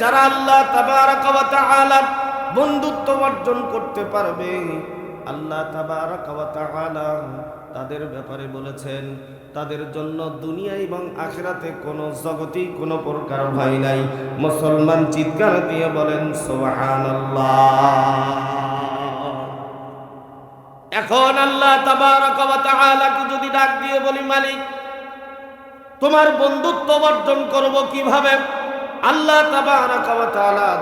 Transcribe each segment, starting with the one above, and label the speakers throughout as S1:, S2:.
S1: যারা আল্লাহ বন্ধুত্ব অর্জন করতে পারবে, আল্লাহ তাদের ব্যাপারে বলেছেন, তাদের জন্য দুনিয়া এবং আখেরাতে কোনো জগতেই কোনো প্রকার ভয় নাই। মুসলমান চিৎকার দিয়ে বলেন, সুবহানাল্লাহ। এখন আল্লাহ তাবারাক ওয়া তাআলাকে যদি ডাক দিয়ে বলি, মালিক, তোমার বন্ধুত্ব অর্জন করব কীভাবে? আল্লাহ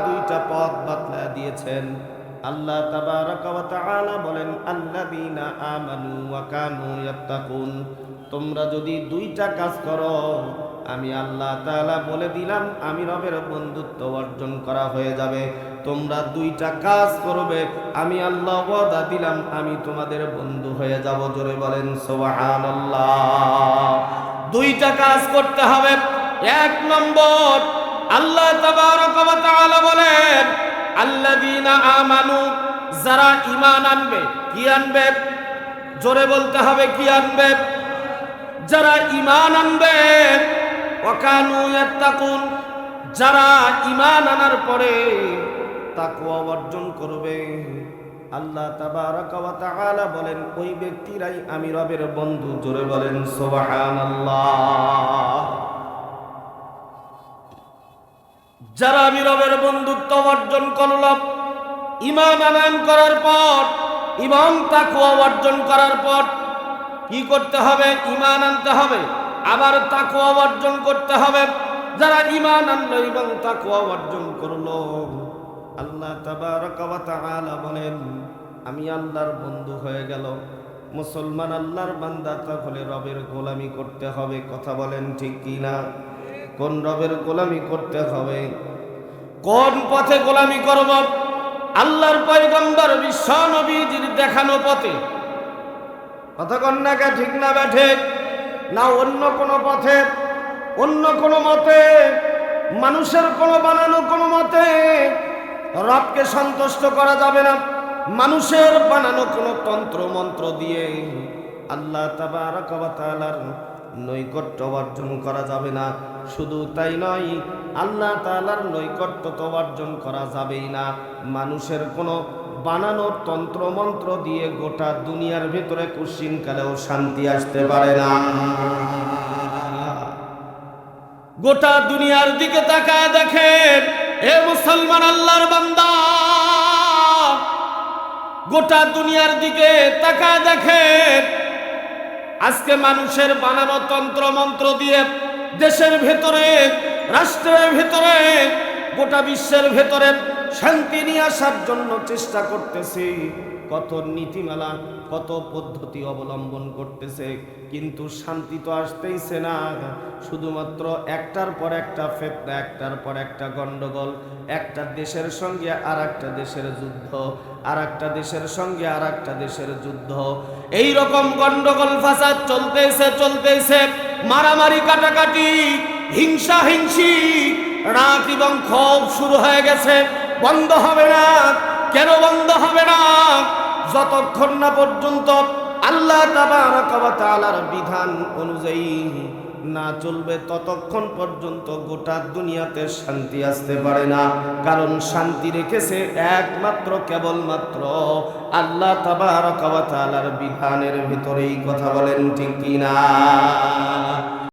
S1: দুইটা পথ বাতলা দিয়েছেন। আল্লাহ বলেন, আল্লাযীনা আমানু তোমরা যদি দুইটা কাজ করো, আমি আল্লাহ তাআলা বলে দিলাম, আমি রবের বন্ধুত্ব অর্জন করা হয়ে যাবে। তোমরা দুইটা কাজ করবে, আমি আল্লাহ ওয়াদা দিলাম, আমি তোমাদের বন্ধু হয়ে যাব। জোরে বলেন, সুবহানাল্লাহ। দুইটা কাজ করতে হবে। এক নম্বর আল্লাহ বলেন, আল্লাযীনা আমানু যারা ঈমান আনবে, কি আনবে? জোরে বলতে হবে, কি আনবে? যারা ঈমান আনবে ওয়াকানু ইয়াত্তাকুন, যারা ঈমান আনার পরে তাকওয়া অর্জন করবে। আল্লাহ তাআলা বলেন, ওই ব্যক্তিরাই আমি রবের বন্ধু জোরে বলেন, সুবহানাল্লাহ যারা আমি রবের বন্ধুত্ব অর্জন করল ইমান আনায়ন করার পর এবং তাকুয়া অর্জন করার পর, কি করতে হবে? ইমান আনতে হবে, আবার তাকুয়া অর্জন করতে হবে। যারা ইমান আনলো এবং তাকুয়া অর্জন করল, আল্লাহ বলেন, আমি আল্লাহর বন্ধু হয়ে গেল। মুসলমান আল্লাহর বান্দা তাহলে রবের গোলামি করতে হবে, কথা বলেন ঠিক কি না কোন রবের গোলামি করতে হবে? কোন পথে গোলামি করব? আল্লাহর পয়গম্বর বিশ্ব নবীজির দেখানো পথে। কথা কন্যাকে ঠিক না ব্যাঠে না অন্য কোনো পথে অন্য কোনো মতে মানুষের কোনো বানানো কোনো মতে রবকে সন্তুষ্ট করা যাবে না। মানুষের বানানো কোনো তন্ত্র মন্ত্র দিয়ে আল্লাহ তাবারক ওয়া তাআলার নৈকট্য অর্জন করা যাবে না। শুধু তাই নয়, আল্লাহ তাআলার নৈকট্য তো অর্জন করা যাবেই না। মানুষের কোনো বানানো তন্ত্র মন্ত্র দিয়ে গোটা দুনিয়ার ভিতরে কুশ্চিন কালেও শান্তি আসতে পারে না। গোটা দুনিয়ার দিকে তাকায় দেখেন, এ মুসলমান আল্লাহর বান্দা। গোটা দুনিয়ার দিকে তাকায় দেখেন আজকে মানুষের বানানো তন্ত্র মন্ত্র দিয়ে দেশের ভেতরে রাষ্ট্রের ভেতরে গোটা বিশ্বের ভেতরে শান্তি নিয়ে আসার জন্য চেষ্টা করতেছে, কত নীতিমালা, কত পদ্ধতি অবলম্বন করতেছে, কিন্তু শান্তি তো আসতেইছে না। শুধুমাত্র একটার পর একটা ফেতনা, একটার পর একটা গন্ডগোল, একটা দেশের সঙ্গে আর একটা দেশের যুদ্ধ আর একটা দেশের সঙ্গে আর একটা দেশের যুদ্ধ। এই রকম গন্ডগোল, ফাসাদ চলতেছে চলতেছে মারামারি, কাটাকাটি, হিংসা, হিংসি রাগ এবং ক্ষোভ শুরু হয়ে গেছে। বন্ধ হবে না। কেন বন্ধ হবে না? যতক্ষণ না পর্যন্ত আল্লাহ তাআলার বিধান অনুযায়ী না চলবে, ততক্ষণ পর্যন্ত গোটা দুনিয়াতে শান্তি আসতে পারে না। কারণ শান্তি রেখেছে একমাত্র, কেবলমাত্র আল্লাহ তাআলার বিধানের ভিতরেই কথা বলেন ঠিক কিনা?